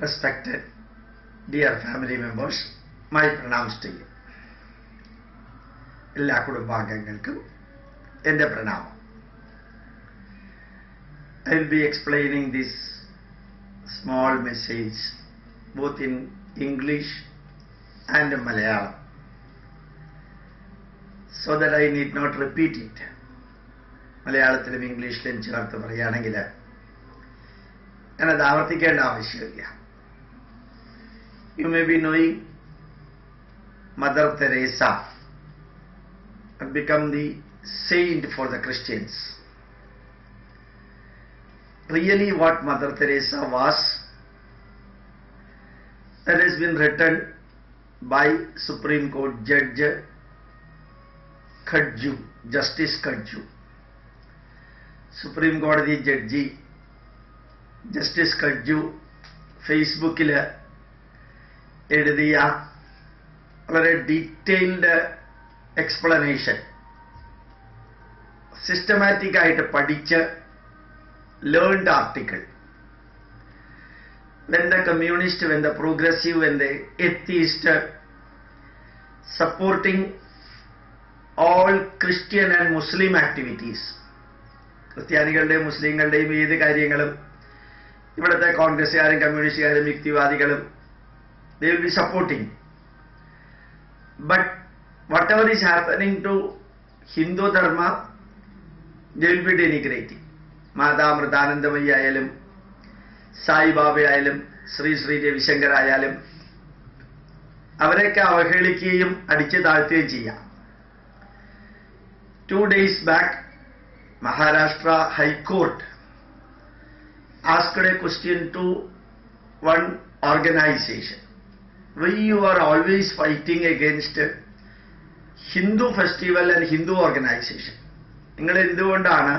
respected dear family members, my pranams to you. എല്ലാ കുടുംബാംഗങ്ങൾക്കും എന്റെ പ്രണാമം. I will be explaining this small message both in English and Malayalam so that I need not repeat it മലയാളത്തിലും ഇംഗ്ലീഷിലും ചേർത്ത് പറയുകയാണെങ്കിൽ ഞാനത് ആവർത്തിക്കേണ്ട ആവശ്യമില്ല. You may be knowing Mother Teresa become the saint for the Christians. Really, what Mother Teresa was, that has been written by Supreme Court Judge Khadju, Justice Khadju. Supreme കോടതി judge justice Katju ഫേസ്ബുക്കിൽ എഴുതിയ വളരെ detailed explanation. Systematic ആയിട്ട് പഠിച്ച് learned article. When the communist when the progressive when the atheist supporting all Christian and Muslim activities ക്രിസ്ത്യാനികളുടെയും മുസ്ലിങ്ങളുടെയും ഏത് കാര്യങ്ങളും ഇവിടുത്തെ കോൺഗ്രസ്സുകാരും കമ്മ്യൂണിസ്റ്റുകാരും യുക്തിവാദികളും they will be supporting but whatever is happening to Hindu Dharma, they will be denigrating. Mata Amritanandamayi ആയാലും സായിബാബ ആയാലും ശ്രീ ശ്രീ രവിശങ്കർ ആയാലും അവരെയൊക്കെ അവഹേളിക്കുകയും അടിച്ചു താഴ്ത്തുകയും ചെയ്യാം. Two days back Maharashtra high court asked a question to one organisation why you are always fighting against Hindu festival and Hindu organisation നിങ്ങൾ എന്തുകൊണ്ടാണ്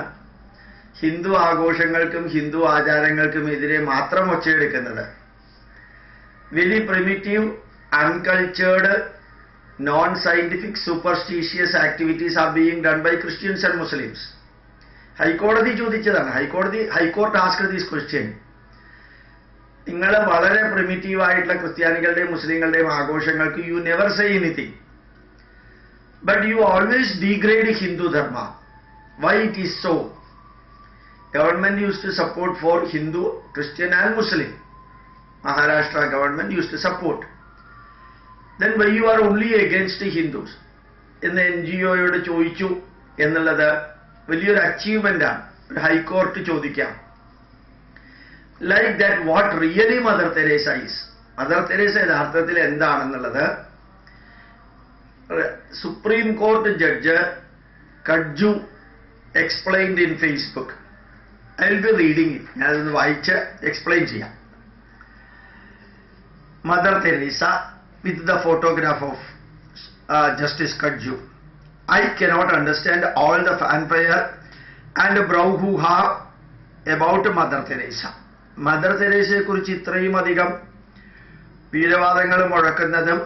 ഹിന്ദു ആഘോഷങ്ങൾക്കും ഹിന്ദു ആചാരങ്ങൾക്കും എതിരെ മാത്രം ഒച്ചയെടുക്കുന്നത്? Very primitive uncultured non scientific superstitious activities are being done by Christians and Muslims ഹൈക്കോടതി ചോദിച്ചതാണ്. ഹൈക്കോടതി high court ask these question നിങ്ങൾ വളരെ പ്രിമിറ്റീവായിട്ടുള്ള ക്രിസ്ത്യാനികളുടെയും മുസ്ലിങ്ങളുടെയും ആഘോഷങ്ങൾക്ക് you never say anything but you always degrade Hindu dharma why it is so government use to support for Hindu Christian and Muslim Maharashtra government use to support then why you are only against Hindus എന്ന് N G ഒയോട് ചോദിച്ചു എന്നുള്ളത് വലിയൊരു അച്ചീവ്മെന്റാണ് ഒരു high court ചോദിക്കാം. Like that what really Mother Teresa is Mother Teresa യഥാർത്ഥത്തിൽ എന്താണെന്നുള്ളത്? Supreme Court judge Katju explained in Facebook I will be reading it ഞാനതൊന്ന് വായിച്ച് എക്സ്പ്ലെയിൻ ചെയ്യാം. Mother Teresa with the photograph of Justice Katju I cannot understand all the fanfare and brouhaha about Mother Teresa mother തെരേസയെ കുറിച്ച് ഇത്രയും അധികം വീരവാദങ്ങൾ മുഴക്കുന്നതും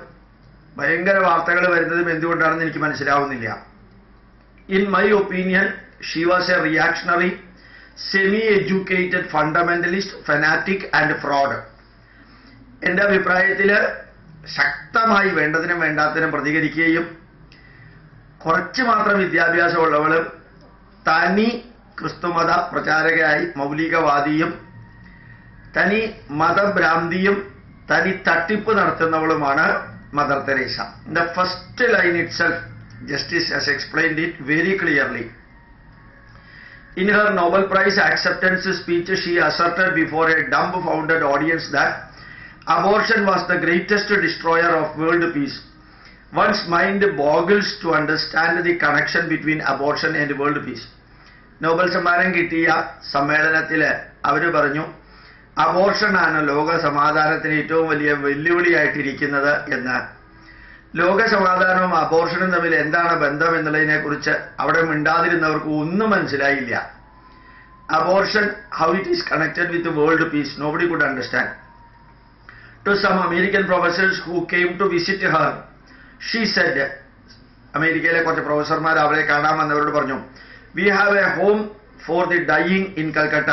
ഭയങ്കര വാർത്തകൾ വരുന്നതും എന്തുകൊണ്ടാണെന്ന് എനിക്ക് മനസ്സിലാവുന്നില്ല. In my opinion she was a reactionary semi educated fundamentalist fanatic and fraud എന്റെ അഭിപ്രായത്തിൽ ശക്തമായി വേണ്ടതിനും വേണ്ടാത്തതിനും പ്രതികരിക്കുകയും കുറച്ച് മാത്രം വിദ്യാഭ്യാസമുള്ളവളും തനി ക്രിസ്തുമത പ്രചാരകയായി മൗലികവാദിയും തനി മതഭ്രാന്തിയും തനി തട്ടിപ്പ് നടത്തുന്നവളുമാണ് Mother Teresa. The first line itself, Justice has explained it very clearly. In her Nobel Prize acceptance speech, she asserted before a dumbfounded audience that abortion was the greatest destroyer of world peace. One's mind boggles to understand the connection between abortion and world peace. Nobel സമ്മാനം കിട്ടിയ സമ്മേളനത്തിൽ അവർ പറഞ്ഞു അബോർഷനാണ് ലോക സമാധാനത്തിന് ഏറ്റവും വലിയ വെല്ലുവിളിയായിട്ടിരിക്കുന്നത് എന്ന്. ലോക സമാധാനവും അബോർഷനും തമ്മിൽ എന്താണ് ബന്ധം എന്നുള്ളതിനെ കുറിച്ച് അവിടെ മിണ്ടാതിരുന്നവർക്ക് ഒന്നും മനസ്സിലായില്ല. Abortion how it is connected with world peace nobody could understand to some American professors who came to visit her she said അമേരിക്കയിലെ കുറച്ച് പ്രൊഫസർമാർ അവരെ കാണാൻ വന്നവരോട് പറഞ്ഞു we have a home for the dying in Calcutta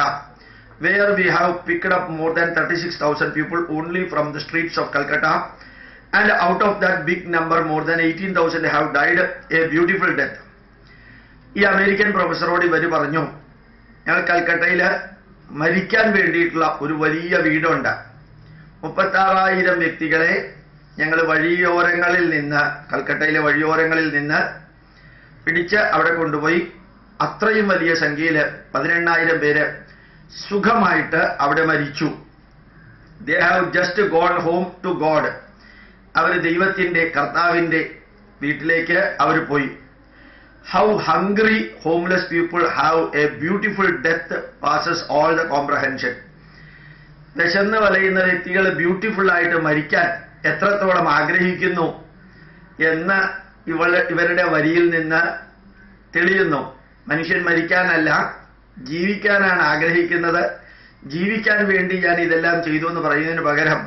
where we have picked up more than 36,000 people only from the streets of Calcutta. And out of that big number more than 18,000 have died a beautiful death. ഈ American പ്രൊഫസറോട് ഇവർ പറഞ്ഞു ഞങ്ങൾ കൽക്കട്ടയിൽ മരിക്കാൻ വേണ്ടിയിട്ടുള്ള ഒരു വലിയ വീടുണ്ട്. മുപ്പത്താറായിരം വ്യക്തികളെ ഞങ്ങൾ വഴിയോരങ്ങളിൽ നിന്ന് കൽക്കട്ടയിലെ വഴിയോരങ്ങളിൽ നിന്ന് പിടിച്ച് അവിടെ കൊണ്ടുപോയി. അത്രയും വലിയ സംഖ്യയിൽ പതിനെണ്ണായിരം പേര് സുഖമായിട്ട് അവിടെ മരിച്ചു. They have just gone home to God അവർ ദൈവത്തിന്റെ കർത്താവിന്റെ വീട്ടിലേക്ക് അവർ പോയി. How hungry homeless people have a beautiful death passes all the comprehension വിശന്ന് വലയുന്ന വ്യക്തികൾ ബ്യൂട്ടിഫുൾ ആയിട്ട് മരിക്കാൻ എത്രത്തോളം ആഗ്രഹിക്കുന്നു എന്ന് ഇവള ഇവരുടെ വരിയിൽ നിന്ന് തെളിയുന്നു. മനുഷ്യൻ മരിക്കാനല്ല. ജീവിക്കാനാണ് ആഗ്രഹിക്കുന്നത്. ജീവിക്കാൻ വേണ്ടി ഞാൻ ഇതെല്ലാം ചെയ്തു എന്ന് പറയുന്നതിന് പകരം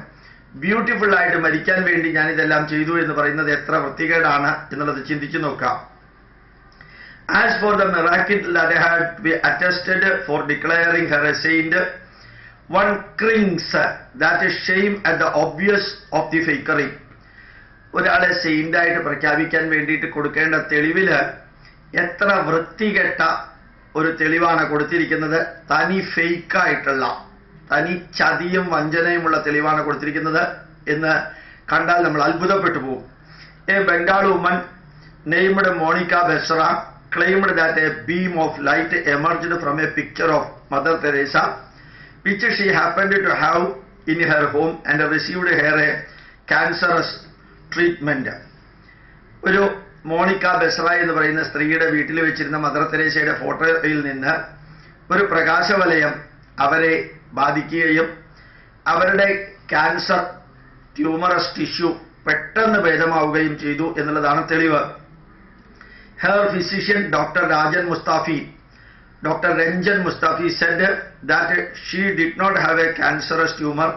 ബ്യൂട്ടിഫുൾ ആയിട്ട് മരിക്കാൻ വേണ്ടി ഞാൻ ഇതെല്ലാം ചെയ്തു എന്ന് പറയുന്നത് എത്ര വൃത്തികേടാണ് എന്നുള്ളത് ചിന്തിച്ചു നോക്കാം. As for the miracle for declaring her saint one cringes that is shame at the obvious of the fakery ഒരാളെ സെയിൻഡായിട്ട് പ്രഖ്യാപിക്കാൻ വേണ്ടിയിട്ട് കൊടുക്കേണ്ട തെളിവിൽ എത്ര വൃത്തികെട്ട ഒരു തെളിവാണ് കൊടുത്തിരിക്കുന്നത്. തനി ഫെയ്ക്കായിട്ടുള്ള തനി ചതിയും വഞ്ചനയുമുള്ള തെളിവാണ് കൊടുത്തിരിക്കുന്നത് എന്ന് കണ്ടാൽ നമ്മൾ അത്ഭുതപ്പെട്ടു പോകും. A Bengal woman named Monika Besra claimed that a beam of light emerged from a picture of Mother Teresa which she happened to have in her home and received hair a cancerous treatment ഒരു Monica Besra എന്ന് പറയുന്ന സ്ത്രീയുടെ വീട്ടിൽ വെച്ചിരുന്ന mother തെരേസയുടെ ഫോട്ടോയിൽ നിന്ന് ഒരു പ്രകാശവലയം അവരെ ബാധിക്കുകയും അവരുടെ ക്യാൻസർ ട്യൂമറസ് ടിഷ്യു പെട്ടെന്ന് ഭേദമാവുകയും ചെയ്തു എന്നുള്ളതാണ് തെളിവ് her physician doctor Rajan Mustafi doctor Ranjan Mustafi said that she did not have a cancerous tumour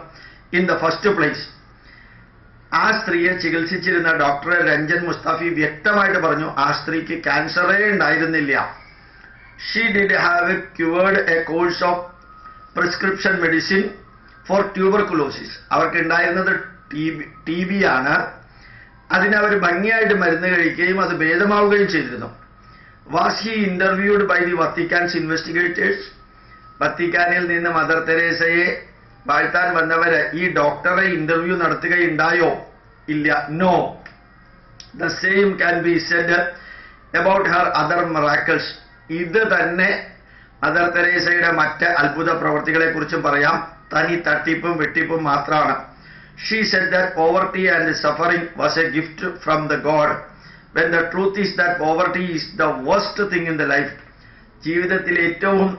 in the first place. ആ സ്ത്രീയെ ചികിത്സിച്ചിരുന്ന ഡോക്ടർ രഞ്ജൻ മുസ്താഫി വ്യക്തമായിട്ട് പറഞ്ഞു ആ സ്ത്രീക്ക് ക്യാൻസറേ ഉണ്ടായിരുന്നില്ല. She did have cured a course of prescription medicine for tuberculosis അവർക്ക് ഉണ്ടായിരുന്നത് ടി ബി ആണ്. അതിനവർ ഭംഗിയായിട്ട് മരുന്ന് കഴിക്കുകയും അത് ഭേദമാവുകയും ചെയ്തിരുന്നു. Was he interviewed by the Vatican's investigators വത്തിക്കാനിൽ നിന്ന് മദർ തെരേസയെ വാഴ്ത്താൻ വന്നവര് ഈ ഡോക്ടറെ ഇന്റർവ്യൂ നടത്തുകയുണ്ടായോ? ഇല്ല no the same can be said about her other miracles ഇത് തന്നെ മദർ തെരേസയുടെ മറ്റ് അത്ഭുത പ്രവർത്തികളെ കുറിച്ചും പറയാം. തനി തട്ടിപ്പും വെട്ടിപ്പും മാത്രമാണ്. She said that poverty and suffering was a gift from the god when the truth is that poverty is the worst thing in the life ജീവിതത്തിൽ ഏറ്റവും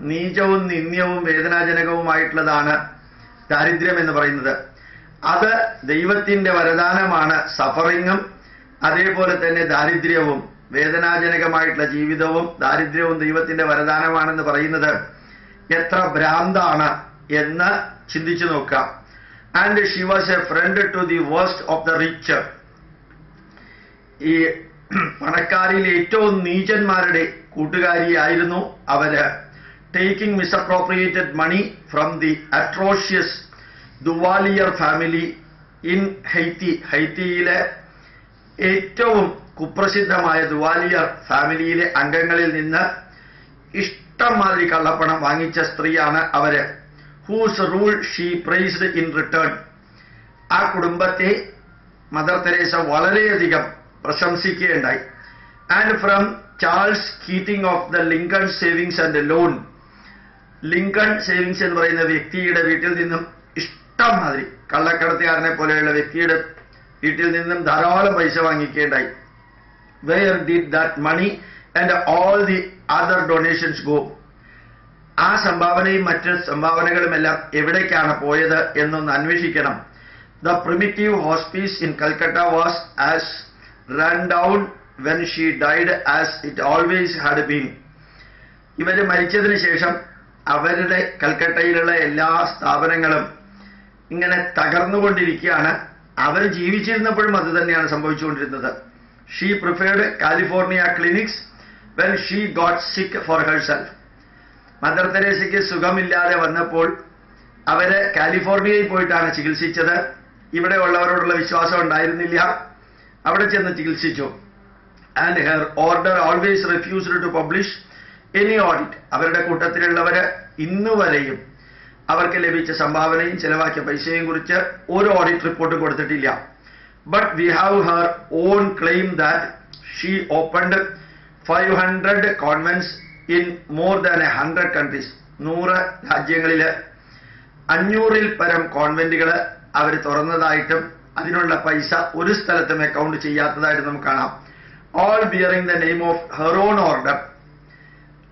നീചവും നിന്ദ്യവും വേദനാജനകവുമായിട്ടുള്ളതാണ് ദാരിദ്ര്യം എന്ന് പറയുന്നത്. അത് ദൈവത്തിന്റെ വരദാനമാണ് സഫറിങ്ങും അതേപോലെ തന്നെ ദാരിദ്ര്യവും വേദനാജനകമായിട്ടുള്ള ജീവിതവും ദാരിദ്ര്യവും ദൈവത്തിന്റെ വരദാനമാണെന്ന് പറയുന്നത് എത്ര ഭ്രാന്താണ് എന്ന് ചിന്തിച്ചു നോക്കാം. And she was a friend to the worst of the rich ഈ പണക്കാരിൽ ഏറ്റവും നീചന്മാരുടെ കൂട്ടുകാരിയായിരുന്നു അവർ. Taking misappropriated money from the atrocious Duvalier family in Haiti ഹൈത്തിയിലെ ഏറ്റവും കുപ്രസിദ്ധമായ ദുവാലിയർ ഫാമിലിയിലെ അംഗങ്ങളിൽ നിന്ന് ഇഷ്ടംമാതിരി കള്ളപ്പണം വാങ്ങിച്ച സ്ത്രീയാണ് അവർ. Whose rule she praised in return ആ കുടുംബത്തെ മദർ തെരേസ വളരെയധികം പ്രശംസിക്കുകയുണ്ടായി. And from Charles Keating of the Lincoln Savings and Loan Lincoln Savings എന്ന് പറയുന്ന വ്യക്തിയുടെ വീട്ടിൽ നിന്നും ഇഷ്ടം മാതിരി കള്ളക്കടത്തുകാരനെ പോലെയുള്ള വ്യക്തിയുടെ വീട്ടിൽ നിന്നും ധാരാളം പൈസ വാങ്ങിക്കേണ്ടായി. Where did that money and all the other donations go ആ സംഭാവനയും മറ്റ് സംഭാവനകളുമെല്ലാം എവിടേക്കാണ് പോയത് എന്നൊന്ന് അന്വേഷിക്കണം. The primitive hospice in Calcutta was as run down when she died as it always had been ഇവർ മരിച്ചതിന് ശേഷം അവരുടെ കൽക്കട്ടയിലുള്ള എല്ലാ സ്ഥാപനങ്ങളും ഇങ്ങനെ തകർന്നുകൊണ്ടിരിക്കുകയാണ്. അവർ ജീവിച്ചിരുന്നപ്പോഴും അത് തന്നെയാണ് സംഭവിച്ചുകൊണ്ടിരുന്നത്. She preferred California clinics when she got sick for herself Mother തെരേസയ്ക്ക് സുഖമില്ലാതെ വന്നപ്പോൾ അവർ കാലിഫോർണിയയിൽ പോയിട്ടാണ് ചികിത്സിച്ചത്. ഇവിടെ ഉള്ളവരോടുള്ള വിശ്വാസം ഉണ്ടായിരുന്നില്ല. അവിടെ ചെന്ന് ചികിത്സിച്ചു. And her order always refused to publish any audit അവരുടെ കൂട്ടത്തിലുള്ളവര് ഇന്നുവരെയും അവർക്ക് ലഭിച്ച സംഭാവനയും ചെലവാക്കിയ പൈസയും കുറിച്ച് ഒരു ഓഡിറ്റ് റിപ്പോർട്ട് കൊടുത്തിട്ടില്ല. But we have her own claim that she opened five hundred convents in more than a hundred countries നൂറ് രാജ്യങ്ങളിൽ അഞ്ഞൂറിൽ പരം കോൺവെന്റുകൾ അവർ തുറന്നതായിട്ടും അതിനുള്ള പൈസ ഒരു സ്ഥലത്തും അക്കൗണ്ട് ചെയ്യാത്തതായിട്ട് നമുക്ക് കാണാം. All bearing the name of her own order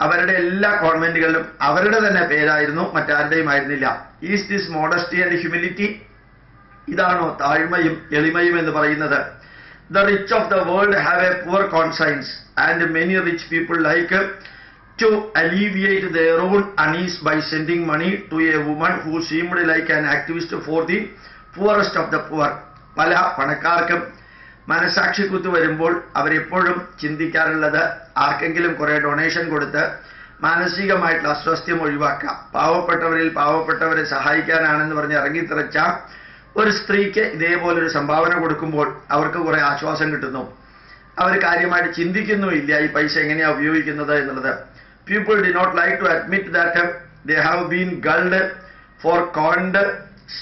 അവരുടെ എല്ലാ കോൺവെന്റുകളിലും അവരുടെ തന്നെ പേരായിരുന്നു മറ്റാരുടെയും ആയിരുന്നില്ല. Is this modesty and humility ഇതാണോ താഴ്മയും എളിമയും എന്ന് പറയുന്നത്? The rich of the world have a poor conscience and many rich people like to alleviate their own unease by sending money to a woman who seemed like an activist for the poorest of the poor പല പണക്കാർക്കും മനസാക്ഷി കുത്തു വരുമ്പോൾ അവരെപ്പോഴും ചിന്തിക്കാറുള്ളത് ആർക്കെങ്കിലും കുറെ donation കൊടുത്ത് മാനസികമായിട്ടുള്ള അസ്വസ്ഥ്യം ഒഴിവാക്കാം പാവപ്പെട്ടവരിൽ പാവപ്പെട്ടവരെ സഹായിക്കാനാണെന്ന് പറഞ്ഞ് ഇറങ്ങിത്തിറച്ച ഒരു സ്ത്രീക്ക് ഇതേപോലൊരു സംഭാവന കൊടുക്കുമ്പോൾ അവർക്ക് കുറെ ആശ്വാസം കിട്ടുന്നു. അവർ കാര്യമായിട്ട് ചിന്തിക്കുന്നുമില്ല ഈ പൈസ എങ്ങനെയാണ് ഉപയോഗിക്കുന്നത് എന്നുള്ളത്. People do not like to admit that they have been gulled for conned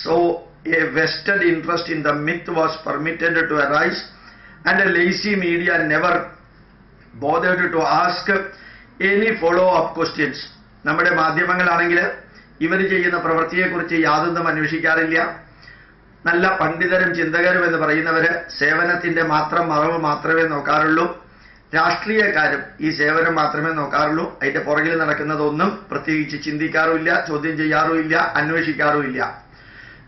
so a vested interest in the myth was permitted to arise and the lazy media never bothered to ask any follow up questions. നമ്മുടെ മാധ്യമങ്ങളാണെങ്കിൽ ഇവർ ചെയ്യുന്ന പ്രവൃത്തിയെക്കുറിച്ച് യാതൊന്നും അന്വേഷിക്കാറില്ല. നല്ല പണ്ഡിതരും ചിന്തകരും എന്ന് പറയുന്നവര് സേവനത്തിന്റെ മാത്രം മറവ് മാത്രമേ നോക്കാറുള്ളൂ. രാഷ്ട്രീയക്കാരും ഈ സേവനം മാത്രമേ നോക്കാറുള്ളൂ. അതിന്റെ പുറകിൽ നടക്കുന്നതൊന്നും പ്രത്യേകിച്ച് ചിന്തിക്കാറുമില്ല ചോദ്യം ചെയ്യാറുമില്ല അന്വേഷിക്കാറുമില്ല.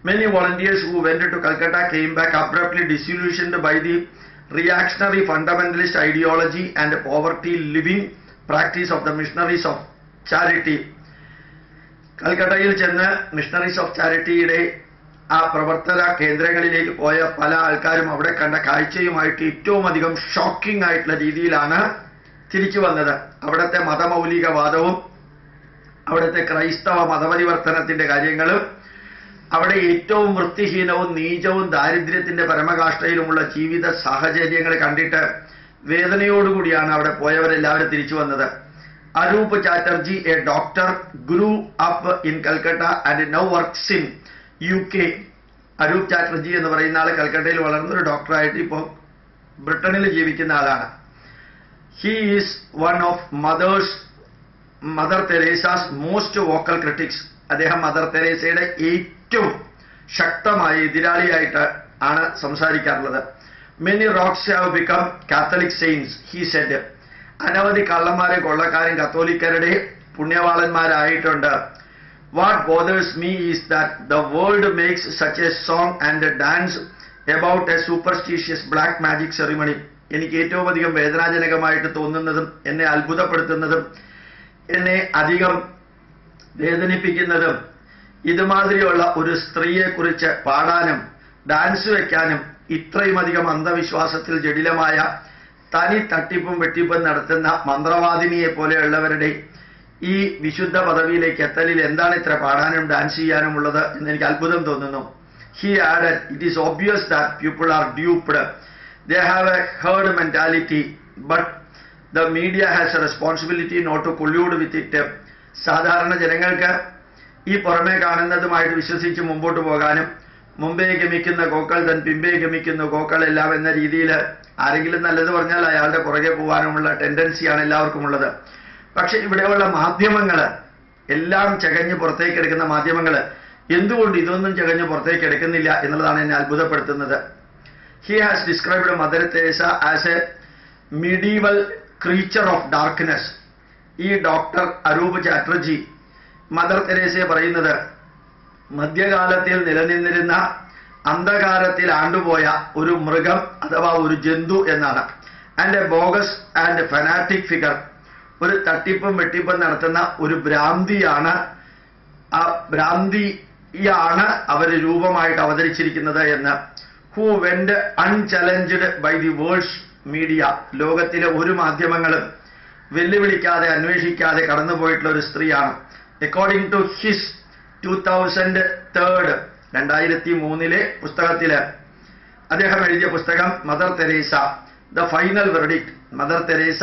Many volunteers who went to Calcutta came back abruptly disillusioned by the reactionary fundamentalist ideology and poverty living practice of the missionaries of charity കൽക്കട്ടയിൽ ചെന്ന് മിഷണറീസ് ഓഫ് ചാരിറ്റിയുടെ ആ പ്രവർത്തന കേന്ദ്രങ്ങളിലേക്ക് പോയ പല ആൾക്കാരും അവിടെ കണ്ട കാഴ്ചയുമായിട്ട് ഏറ്റവും അധികം ഷോക്കിംഗ് ആയിട്ടുള്ള രീതിയിലാണ് തിരിച്ചു വന്നത്. അവിടുത്തെ മതമൗലികവാദവും അവിടുത്തെ ക്രൈസ്തവ മതപരിവർത്തനത്തിന്റെ കാര്യങ്ങളും അവിടെ ഏറ്റവും വൃത്തിഹീനവും നീചവും ദാരിദ്ര്യത്തിന്റെ പരമകാഷ്ഠയിലുമുള്ള ജീവിത സാഹചര്യങ്ങൾ കണ്ടിട്ട് വേദനയോടുകൂടിയാണ് അവിടെ പോയവരെല്ലാവരും തിരിച്ചു വന്നത്. Arup Chatterjee a doctor grew up in Calcutta and now works in U K. Arup Chatterjee എന്ന് പറയുന്ന ആൾ കൽക്കട്ടയിൽ വളർന്ന ഒരു ഡോക്ടറായിട്ട് ഇപ്പോൾ ബ്രിട്ടനിൽ ജീവിക്കുന്ന ആളാണ്. He is one of mother's Mother Teresa's most vocal critics അദ്ദേഹം മദർ തെരേസയുടെ ഏറ്റവും ശക്തമായ എതിരാളിയായിട്ട് ആണ് സംസാരിക്കാറുള്ളത്. Many rogues have become Catholic saints he said അനവധി കള്ളന്മാരെ കൊള്ളക്കാരും കത്തോലിക്കരുടെ പുണ്യവാളന്മാരായിട്ടുണ്ട്. What bothers me is that the world makes such a song and dance about a superstitious black magic ceremony എനിക്ക് ഏറ്റവും അധികം വേദനാജനകമായിട്ട് തോന്നുന്നതും എന്നെ അത്ഭുതപ്പെടുത്തുന്നതും എന്നെ അധികം വേദനിപ്പിക്കുന്നതും ഇതുമാതിരിയുള്ള ഒരു സ്ത്രീയെക്കുറിച്ച് പാടാനും ഡാൻസ് വെക്കാനും ഇത്രയുമധികം അന്ധവിശ്വാസത്തിൽ ജടിലമായ തനി തട്ടിപ്പും വെട്ടിപ്പും നടത്തുന്ന മന്ത്രവാദിനിയെ പോലെയുള്ളവരുടെ ഈ വിശുദ്ധ പദവിയിലേക്ക് എത്തലിൽ എന്താണ് ഇത്ര പാടാനും ഡാൻസ് ചെയ്യാനും ഉള്ളത് എന്ന് എനിക്ക് അത്ഭുതം തോന്നുന്നു. He add it is obvious that people are duped they have a herd mentality but the media has a responsibility not to collude with it സാധാരണ ജനങ്ങൾക്ക് ഈ പുറമേ കാണുന്നതുമായിട്ട് വിശ്വസിച്ച് മുമ്പോട്ട് പോകാനും മുമ്പേ ഗമിക്കുന്ന ഗോക്കൾ തൻ പിമ്പേ ഗമിക്കുന്ന ഗോക്കൾ എല്ലാം എന്ന രീതിയിൽ ആരെങ്കിലും നല്ലത് പറഞ്ഞാൽ അയാളുടെ പുറകെ പോകാനുമുള്ള ടെൻഡൻസിയാണ് എല്ലാവർക്കും ഉള്ളത്. പക്ഷെ ഇവിടെയുള്ള മാധ്യമങ്ങൾ എല്ലാം ചകഞ്ഞ് പുറത്തേക്ക് എടുക്കുന്ന മാധ്യമങ്ങൾ എന്തുകൊണ്ട് ഇതൊന്നും ചകഞ്ഞ് പുറത്തേക്ക് എടുക്കുന്നില്ല എന്നുള്ളതാണ് എന്നെ അത്ഭുതപ്പെടുത്തുന്നത്. He has described Mother Teresa as a medieval creature of darkness ഈ ഡോക്ടർ അരൂപ് ചാറ്റർജി മദർ തെരേസയെ പറയുന്നത് മധ്യകാലത്തിൽ നിലനിന്നിരുന്ന അന്ധകാരത്തിൽ ആണ്ടുപോയ ഒരു മൃഗം അഥവാ ഒരു ജന്തു എന്നാണ്. And a bogus and fanatic figure ഒരു തട്ടിപ്പും വെട്ടിപ്പും നടത്തുന്ന ഒരു ഭ്രാന്തിയാണ്. ആ ഭ്രാന്തിയാണ് അവർ രൂപമായിട്ട് അവതരിച്ചിരിക്കുന്നത് എന്ന്. Who went unchallenged by the world's media ലോകത്തിലെ ഒരു മാധ്യമങ്ങളും വെല്ലുവിളിക്കാതെ അന്വേഷിക്കാതെ കടന്നുപോയിട്ടുള്ള ഒരു സ്ത്രീയാണ്. According to his two thousand third രണ്ടായിരത്തി മൂന്നിലെ പുസ്തകത്തിൽ അദ്ദേഹം എഴുതിയ പുസ്തകം Mother Teresa the final verdict Mother Teresa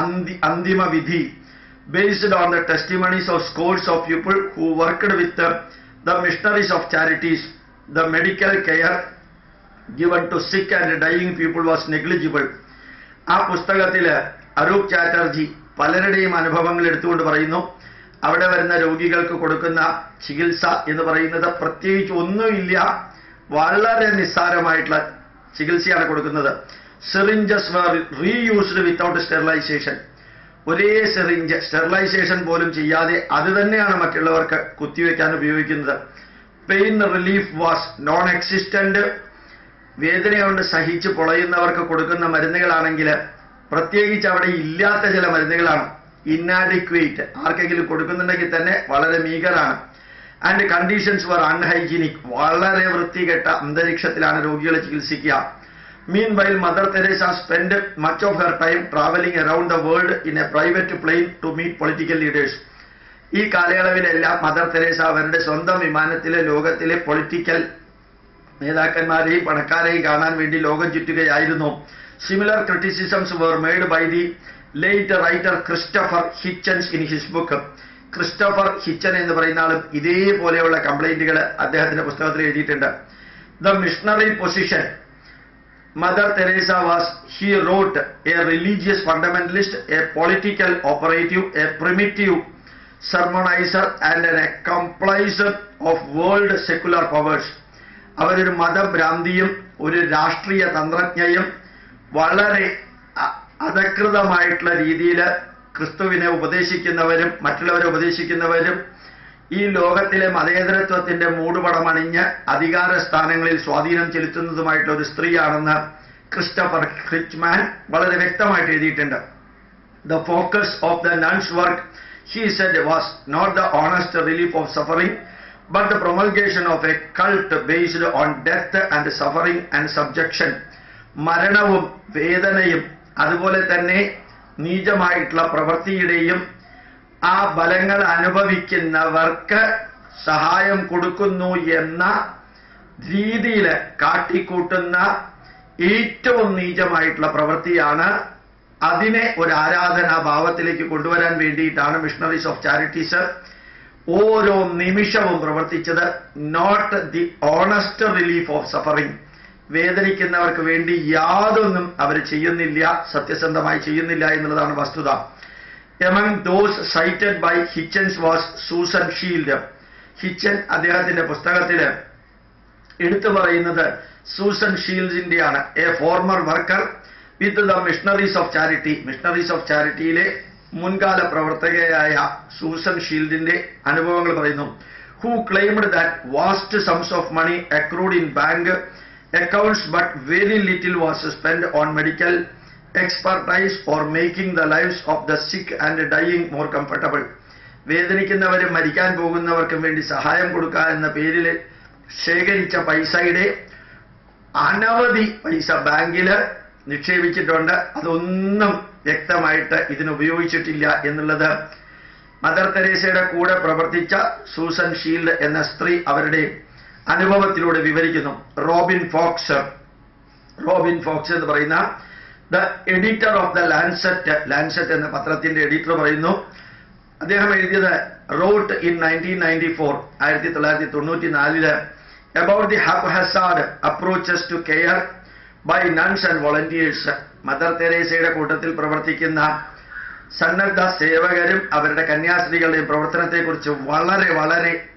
അന്തി അന്തിമ വിധി. Based on the testimonies of scores of people who worked with the missionaries of charities the medical care given to sick and dying people was negligible ആ പുസ്തകത്തിൽ അരൂപ് ചാറ്റർജി പലരുടെയും അനുഭവങ്ങൾ എടുത്തുകൊണ്ട് പറയുന്നു. അവിടെ വരുന്ന രോഗികൾക്ക് കൊടുക്കുന്ന ചികിത്സ എന്ന് പറയുന്നത് പ്രത്യേകിച്ച് ഒന്നുമില്ല. വളരെ നിസ്സാരമായിട്ടുള്ള ചികിത്സയാണ് കൊടുക്കുന്നത്. സിറിഞ്ചസ് റീയൂസ്ഡ് വിത്തൗട്ട് സ്റ്റെറിലൈസേഷൻ ഒരേ സിറിഞ്ച് സ്റ്റെറിലൈസേഷൻ പോലും ചെയ്യാതെ അത് തന്നെയാണ് മറ്റുള്ളവർക്ക് കുത്തിവെക്കാൻ ഉപയോഗിക്കുന്നത്. Pain relief was non existent വേദന കൊണ്ട് സഹിച്ച് പൊളയുന്നവർക്ക് കൊടുക്കുന്ന മരുന്നുകളാണെങ്കിൽ പ്രത്യേകിച്ച് അവിടെ ഇല്ലാത്ത ചില മരുന്നുകളാണ്. ഇന്നാഡിക്വേറ്റ് ആർക്കെങ്കിലും കൊടുക്കുന്നുണ്ടെങ്കിൽ തന്നെ വളരെ മീകറാണ് ആൻഡ് കണ്ടീഷൻസ് വർ അൺഹൈജീനിക് വളരെ വൃത്തികെട്ട അന്തരീക്ഷത്തിലാണ് രോഗികളെ ചികിത്സിക്കുക. Meanwhile Mother Teresa spend much of her time travelling around the world in a private plane to meet political leaders ഈ കാലയളവിലെല്ലാം മദർ തെരേസ അവരുടെ സ്വന്തം വിമാനത്തിലെ ലോകത്തിലെ പൊളിറ്റിക്കൽ നേതാക്കന്മാരെയും പണക്കാരെയും കാണാൻ വേണ്ടി ലോകം ചുറ്റുകയായിരുന്നു. Similar criticisms were made by the late writer Christopher Hitchens in his book Christopher Hitchen എന്ന് പറയുന്ന ആളും ഇതേപോലെയുള്ള കംപ്ലൈന്റുകൾ അദ്ദേഹത്തിന്റെ പുസ്തകത്തിൽ എഴുതിയിട്ടുണ്ട്. The missionary position Mother Teresa was he wrote a religious fundamentalist a political operative a primitive sermoniser and an accomplice of world secular powers അവരൊരു മതഭ്രാന്തിയും ഒരു രാഷ്ട്രീയ തന്ത്രജ്ഞയും വളരെ അധകൃതമായിട്ടുള്ള രീതിയിൽ ക്രിസ്തുവിനെ ഉപദേശിക്കുന്നവരും മറ്റുള്ളവരെ ഉപദേശിക്കുന്നവരും ഈ ലോകത്തിലെ മതേതരത്വത്തിന്റെ മൂടുപടം അണിഞ്ഞ് അധികാര സ്ഥാനങ്ങളിൽ സ്വാധീനം ചെലുത്തുന്നതുമായിട്ടുള്ള ഒരു സ്ത്രീയാണെന്ന് ക്രിസ്റ്റഫർ ക്രിച്ച്മാൻ വളരെ വ്യക്തമായിട്ട് എഴുതിയിട്ടുണ്ട്. The focus of the nuns work he said was not the honest relief of suffering but the promulgation of a cult based on death and suffering and subjection മരണവും വേദനയും അതുപോലെ തന്നെ നീചമായിട്ടുള്ള പ്രവൃത്തിയുടെയും ആ ഫലങ്ങൾ അനുഭവിക്കുന്നവർക്ക് സഹായം കൊടുക്കുന്നു എന്ന രീതിയിൽ കാട്ടിക്കൂട്ടുന്ന ഏറ്റവും നീചമായിട്ടുള്ള പ്രവൃത്തിയാണ് അതിനെ ഒരു ആരാധനാ ഭാവത്തിലേക്ക് കൊണ്ടുവരാൻ വേണ്ടിയിട്ടാണ് മിഷണറീസ് ഓഫ് ചാരിറ്റീസ് ഓരോ നിമിഷവും പ്രവർത്തിച്ചത്. Not the honest relief of suffering വേദനിക്കുന്നവർക്ക് വേണ്ടി യാതൊന്നും അവർ ചെയ്യുന്നില്ല സത്യസന്ധമായി ചെയ്യുന്നില്ല എന്നുള്ളതാണ് വസ്തുത. Among those cited by Hitchens was Susan Shield Hitchen അദ്ദേഹത്തിന്റെ പുസ്തകത്തിൽ എടുത്തു പറയുന്നത് Susan ഷീൽഡിന്റെയാണ് a former worker with the missionaries of charity missionaries of ചാരിറ്റിയിലെ മുൻകാല പ്രവർത്തകയായ സൂസൻ ഷീൽഡിന്റെ അനുഭവങ്ങൾ പറയുന്നു. Who claimed that vast sums of money accrued in bank accounts but very little was spent on medical expertise or making the lives of the sick and dying more comfortable. വേദനിക്കുന്നവരും മരിക്കാൻ പോകുന്നവർക്കും വേണ്ടി സഹായം കൊടുക്കുക എന്ന പേരിൽ ശേഖരിച്ച പൈസയുടെ അനവധി പൈസ ബാങ്കിൽ നിക്ഷേപിച്ചിട്ടുണ്ട് അതൊന്നും വ്യക്തമായിട്ട് ഇതിന് ഉപയോഗിച്ചിട്ടില്ല എന്നുള്ളത് മദർ തെരേസയുടെ കൂടെ പ്രവർത്തിച്ച സൂസൻ ഷീൽഡ് എന്ന സ്ത്രീ അവരുടെ അനുഭവത്തിലൂടെ വിവരിക്കുന്നു. റോബിൻ ഫോക്സർ. റോബിൻ ഫോക്സ് എന്ന് പറയുന്ന the editor of the Lancet. Lancet എന്ന പത്രത്തിന്റെ എഡിറ്റർ പറയുന്നു. അദ്ദേഹം എഴുതിയത് wrote in nineteen ninety four ആയിരത്തി തൊള്ളായിരത്തി തൊണ്ണൂറ്റി നാലിൽ about the haphazard approaches to care by nuns and volunteers Mother തെരേസയുടെ കൂട്ടത്തിൽ പ്രവർത്തിക്കുന്ന സന്നദ്ധ സേവകരും അവരുടെ കന്യാസ്ത്രീകളുടെയും പ്രവർത്തനത്തെക്കുറിച്ച് വളരെ വളരെ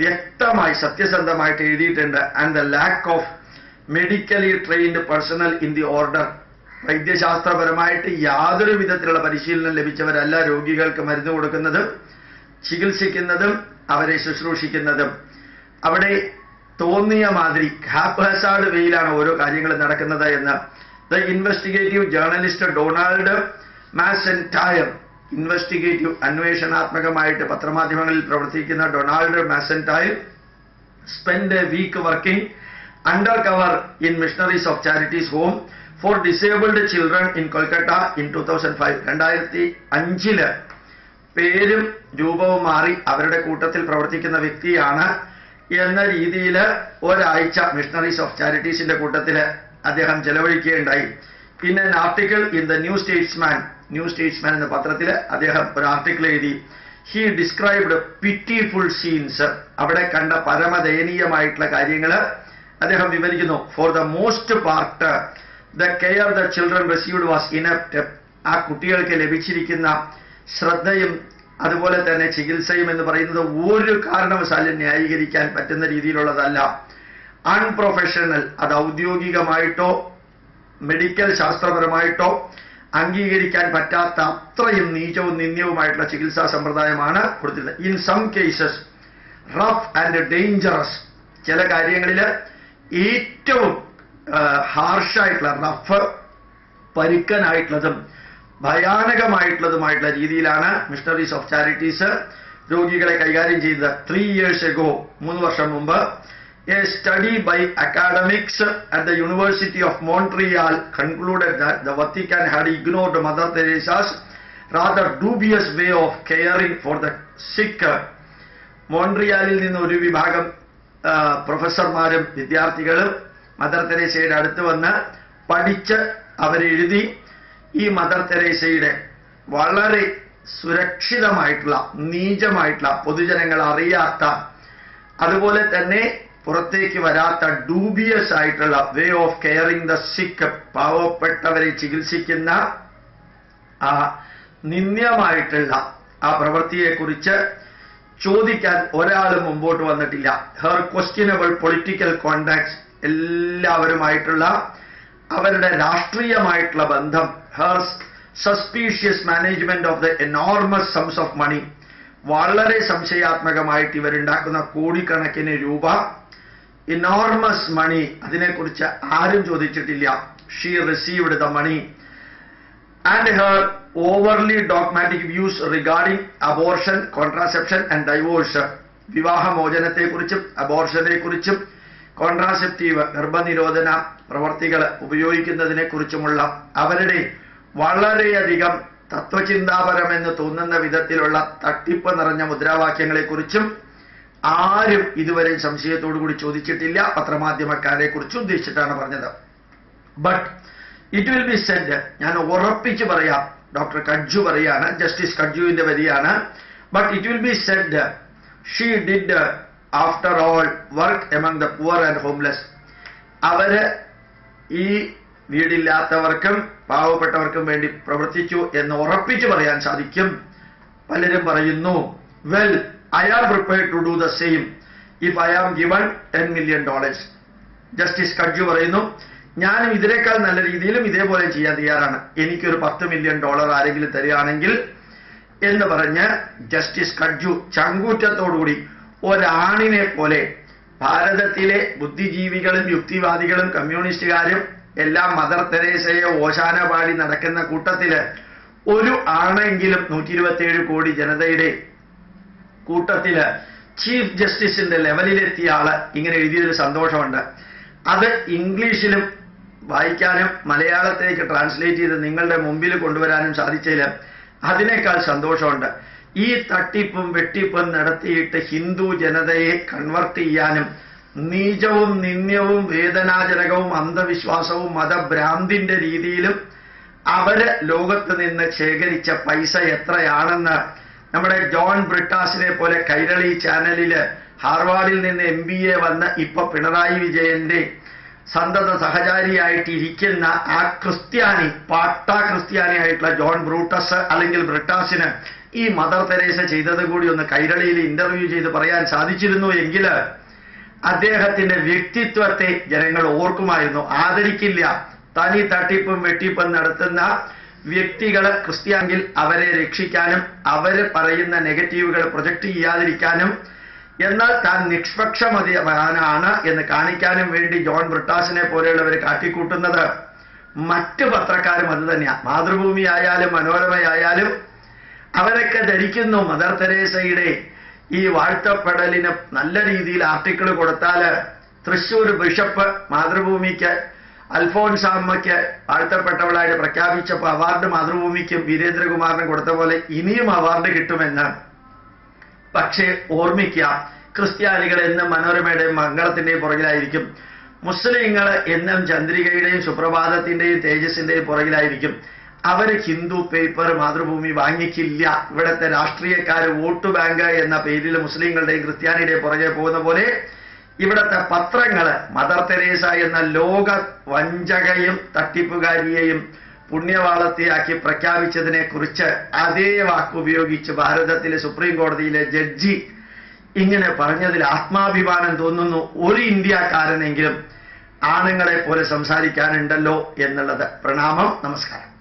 വ്യക്തമായി സത്യസന്ധമായിട്ട് എഴുതിയിട്ടുണ്ട്. And the lack of medically trained personnel in the order വൈദ്യശാസ്ത്രപരമായിട്ട് യാതൊരു വിധത്തിലുള്ള പരിശീലനം ലഭിച്ചവരല്ല രോഗികൾക്ക് മരുന്ന് കൊടുക്കുന്നതും ചികിത്സിക്കുന്നതും അവരെ ശുശ്രൂഷിക്കുന്നതും. അവിടെ തോന്നിയ മാതിരി ഹാപ്പ്ഹസാഡ് വേയിലാണ് ഓരോ കാര്യങ്ങളും നടക്കുന്നത് എന്ന് the investigative journalist Donald Macintyre investigative അന്വേഷണാത്മകമായിട്ട് പത്രമാധ്യമങ്ങളിൽ പ്രവർത്തിക്കുന്ന Donald Macintyre spend a week working undercover in missionaries of charities home for disabled children in Kolkata in two thousand five രണ്ടായിരത്തി അഞ്ചിൽ പേരും രൂപവും മാറി അവരുടെ കൂട്ടത്തിൽ പ്രവർത്തിക്കുന്ന വ്യക്തിയാണ് എന്ന രീതിയിൽ ഒരാഴ്ച മിഷണറീസ് ഓഫ് ചാരിറ്റീസിന്റെ കൂട്ടത്തിൽ അദ്ദേഹം ചെലവഴിക്കുകയുണ്ടായി. പിന്നെ article in the New Statesman New Statesman എന്ന പത്രത്തിൽ അദ്ദേഹം ഒരു ആർട്ടിക്കിൾ എഴുതി. ഹി ഡിസ്ക്രൈബ്ഡ് പിറ്റിഫുൾ സീൻസ് അവിടെ കണ്ട പരമദയനീയമായിട്ടുള്ള കാര്യങ്ങൾ അദ്ദേഹം വിവരിക്കുന്നു. For the most part the care the children received was inept ആ കുട്ടികൾക്ക് ലഭിച്ചിരിക്കുന്ന ശ്രദ്ധയും അതുപോലെ തന്നെ ചികിത്സയും എന്ന് പറയുന്നത് ഒരു കാരണവശാലും ന്യായീകരിക്കാൻ പറ്റുന്ന രീതിയിലുള്ളതല്ല. അൺപ്രൊഫഷണൽ അത് ഔദ്യോഗികമായിട്ടോ മെഡിക്കൽ ശാസ്ത്രപരമായിട്ടോ അംഗീകരിക്കാൻ പറ്റാത്ത അത്രയും നീചവും നിന്ദ്യവുമായിട്ടുള്ള ചികിത്സാ സമ്പ്രദായമാണ് കൊടുത്തിരുന്നത്. In some cases rough and dangerous ചില കാര്യങ്ങളിൽ ഏറ്റവും ഹാർഷായിട്ടുള്ള റഫ് പരുക്കനായിട്ടുള്ളതും ഭയാനകമായിട്ടുള്ളതുമായിട്ടുള്ള രീതിയിലാണ് മിഷണറീസ് ഓഫ് ചാരിറ്റീസ് രോഗികളെ കൈകാര്യം ചെയ്തത്. ത്രീ ഇയേഴ്സ് എഗോ മൂന്ന് വർഷം മുമ്പ് a study by academics at the University of Montreal concluded that the Vatican had ignored Mother Teresa's rather dubious way of caring for the sick മോൺട്രിയാലിൽ നിന്ന് ഒരു വിഭാഗം പ്രൊഫസർമാരും വിദ്യാർത്ഥികളും മദർ തെരേസയുടെ അടുത്ത് വന്ന് പഠിച്ച് അവരെഴുതി ഈ മദർ തെരേസയുടെ വളരെ സുരക്ഷിതമായിട്ടുള്ള നീചമായിട്ടുള്ള പൊതുജനങ്ങൾ അറിയാത്ത അതുപോലെ തന്നെ പുറത്തേക്ക് വരാത്ത ഡൂബിയസ് ആയിട്ടുള്ള വേ ഓഫ് കെയറിംഗ് ദ സിക്ക് പാവപ്പെട്ടവരെ ചികിത്സിക്കുന്ന ആ നിന്ദ്യമായിട്ടുള്ള ആ പ്രവൃത്തിയെക്കുറിച്ച് ചോദിക്കാൻ ഒരാൾ മുമ്പോട്ട് വന്നിട്ടില്ല. ഹെർ ക്വസ്റ്റ്യനബിൾ പൊളിറ്റിക്കൽ കോണ്ടാക്ട്സ് എല്ലാവരുമായിട്ടുള്ള അവരുടെ രാഷ്ട്രീയമായിട്ടുള്ള ബന്ധം her suspicious management of the enormous sums of money വളരെ സംശയാത്മകമായിട്ട് ഇവരുണ്ടാക്കുന്ന കോടിക്കണക്കിന് രൂപ ഇനോർമസ് മണി അതിനെക്കുറിച്ച് ആരും ചോദിച്ചിട്ടില്ല. She received the money and her overly dogmatic views regarding abortion contraception and divorce വിവാഹമോചനത്തെക്കുറിച്ചും അബോർഷനെക്കുറിച്ചും കോൺട്രാസെപ്റ്റീവ് ഗർഭനിരോധന പ്രവർത്തികൾ ഉപയോഗിക്കുന്നതിനെക്കുറിച്ചുമുള്ള അവരുടെ വളരെയധികം തത്വചിന്താപരമെന്ന് തോന്നുന്ന വിധത്തിലുള്ള തട്ടിപ്പ് നിറഞ്ഞ മുദ്രാവാക്യങ്ങളെക്കുറിച്ചും ആരും ഇതുവരെ സംശയത്തോടു കൂടി ചോദിച്ചിട്ടില്ല. പത്രമാധ്യമക്കാരെ കുറിച്ച് ഉദ്ദേശിച്ചിട്ടാണ് പറഞ്ഞത്. But it will be said ഞാൻ ഉറപ്പിച്ച് പറയാം. ഡോക്ടർ കഡ്ജു പറയാണ് ജസ്റ്റിസ് കഡ്ജുവിന്റെ വരിയാണ്. But it will be said she did after all work among the poor and homeless അവർ ഈ വീടില്ലാത്തവർക്കും പാവപ്പെട്ടവർക്കും വേണ്ടി പ്രവർത്തിച്ചു എന്ന് ഉറപ്പിച്ചു പറയാൻ സാധിക്കും. പലരും പറയുന്നു well I am prepare to do the same if I am given ten million dollars justice Katju പറയുന്നു ഞാനും ഇതിനേക്കാൾ നല്ല രീതിയിലും ഇതേപോലെ ചെയ്യാൻ തയ്യാറാണ്. എനിക്കൊരു പത്ത് മില്യൺ ഡോളർ ആരെങ്കിലും തരികയാണെങ്കിൽ എന്ന് പറഞ്ഞ് ജസ്റ്റിസ് കഡ്ജു ചങ്കൂറ്റത്തോടുകൂടി ഒരാണിനെ പോലെ ഭാരതത്തിലെ ബുദ്ധിജീവികളും യുക്തിവാദികളും കമ്മ്യൂണിസ്റ്റുകാരും എല്ലാം മദർ തെരേസയെ ഓശാന പാടി നടക്കുന്ന കൂട്ടത്തിൽ ഒരു ആണെങ്കിലും നൂറ്റി കോടി ജനതയുടെ കൂട്ടത്തിൽ ചീഫ് ജസ്റ്റിസിന്റെ ലെവലിലെത്തിയ ആൾ ഇങ്ങനെ എഴുതിയതിൽ സന്തോഷമുണ്ട്. അത് ഇംഗ്ലീഷിലും വായിക്കാനും മലയാളത്തിലേക്ക് ട്രാൻസ്ലേറ്റ് ചെയ്ത് നിങ്ങളുടെ മുമ്പിൽ കൊണ്ടുവരാനും സാധിച്ചതിൽ അതിനേക്കാൾ സന്തോഷമുണ്ട്. ഈ തട്ടിപ്പും വെട്ടിപ്പും നടത്തിയിട്ട് ഹിന്ദു ജനതയെ കൺവെർട്ട് ചെയ്യാനും നീചവും നിന്ദ്യവും വേദനാജനകവും അന്ധവിശ്വാസവും മതഭ്രാന്തിന്റെ രീതിയിലും അവർ ലോകത്ത് നിന്ന് ശേഖരിച്ച പൈസ എത്രയാണെന്ന് നമ്മുടെ ജോൺ ബ്രിട്ടാസിനെ പോലെ കൈരളി ചാനലിൽ ഹാർവാർഡിൽ നിന്ന് എം ബി എ വന്ന ഇപ്പൊ പിണറായി വിജയന്റെ സന്തത സഹചാരിയായിട്ടിരിക്കുന്ന ആ ക്രിസ്ത്യാനി പാട്ട ക്രിസ്ത്യാനി ആയിട്ടുള്ള ജോൺ ബ്രൂട്ടസ് അല്ലെങ്കിൽ ബ്രിട്ടാസിന് ഈ മദർ തെരേസ ചെയ്തത് കൂടി ഒന്ന് കൈരളിയിൽ ഇന്റർവ്യൂ ചെയ്ത് പറയാൻ സാധിച്ചിരുന്നു എങ്കിൽ അദ്ദേഹത്തിന്റെ വ്യക്തിത്വത്തെ ജനങ്ങൾ ഓർക്കുമായിരുന്നു. ആദരിക്കില്ല. തനി തട്ടിപ്പും വെട്ടിപ്പും നടത്തുന്ന വ്യക്തികൾ ക്രിസ്ത്യാങ്കിൽ അവരെ രക്ഷിക്കാനും അവർ പറയുന്ന നെഗറ്റീവുകൾ പ്രൊജക്ട് ചെയ്യാതിരിക്കാനും എന്നാൽ താൻ നിഷ്പക്ഷമതിയാണ് എന്ന് കാണിക്കാനും വേണ്ടി ജോൺ ബ്രിട്ടാസിനെ പോലെയുള്ളവർ കാട്ടിക്കൂട്ടുന്നത്. മറ്റ് പത്രക്കാരും അത് തന്നെയാണ് മാതൃഭൂമി ആയാലും മനോരമയായാലും അവരൊക്കെ ധരിക്കുന്നു മദർ തെരേസയുടെ ഈ വാഴ്ത്തപ്പെടലിന് നല്ല രീതിയിൽ ആർട്ടിക്കിൾ കൊടുത്താൽ തൃശൂർ ബിഷപ്പ് മാതൃഭൂമിക്ക് അൽഫോൻസാമ്മയ്ക്ക് ആഴ്ത്തപ്പെട്ടവളായിട്ട് പ്രഖ്യാപിച്ചപ്പോൾ അവാർഡ് മാതൃഭൂമിക്കും വീരേന്ദ്രകുമാറിനും കൊടുത്ത പോലെ ഇനിയും അവാർഡ് കിട്ടുമെന്നാണ്. പക്ഷേ ഓർമ്മിക്കുക ക്രിസ്ത്യാനികൾ എന്നും മനോരമയുടെയും മംഗളത്തിന്റെയും പുറകിലായിരിക്കും. മുസ്ലിങ്ങൾ എന്നും ചന്ദ്രികയുടെയും സുപ്രഭാതത്തിന്റെയും തേജസിന്റെയും പുറകിലായിരിക്കും. അവർ ഹിന്ദു പേപ്പർ മാതൃഭൂമി വാങ്ങിക്കില്ല. ഇവിടുത്തെ രാഷ്ട്രീയക്കാർ വോട്ട് ബാങ്ക് എന്ന പേരിൽ മുസ്ലിങ്ങളുടെയും ക്രിസ്ത്യാനിയുടെയും പുറകെ പോകുന്ന പോലെ ഇവിടുത്തെ പത്രങ്ങൾ മദർ തെരേസ എന്ന ലോക വഞ്ചകയും തട്ടിപ്പുകാരിയെയും പുണ്യവാളത്തെയാക്കി പ്രഖ്യാപിച്ചതിനെ കുറിച്ച് അതേ വാക്കുപയോഗിച്ച് ഭാരതത്തിലെ സുപ്രീം കോടതിയിലെ ജഡ്ജി ഇങ്ങനെ പറഞ്ഞതിൽ ആത്മാഭിമാനം തോന്നുന്നു. ഒരു ഇന്ത്യക്കാരനെങ്കിലും ആണുങ്ങളെ പോലെ സംസാരിക്കാനുണ്ടല്ലോ എന്നുള്ളത്. പ്രണാമം. നമസ്കാരം.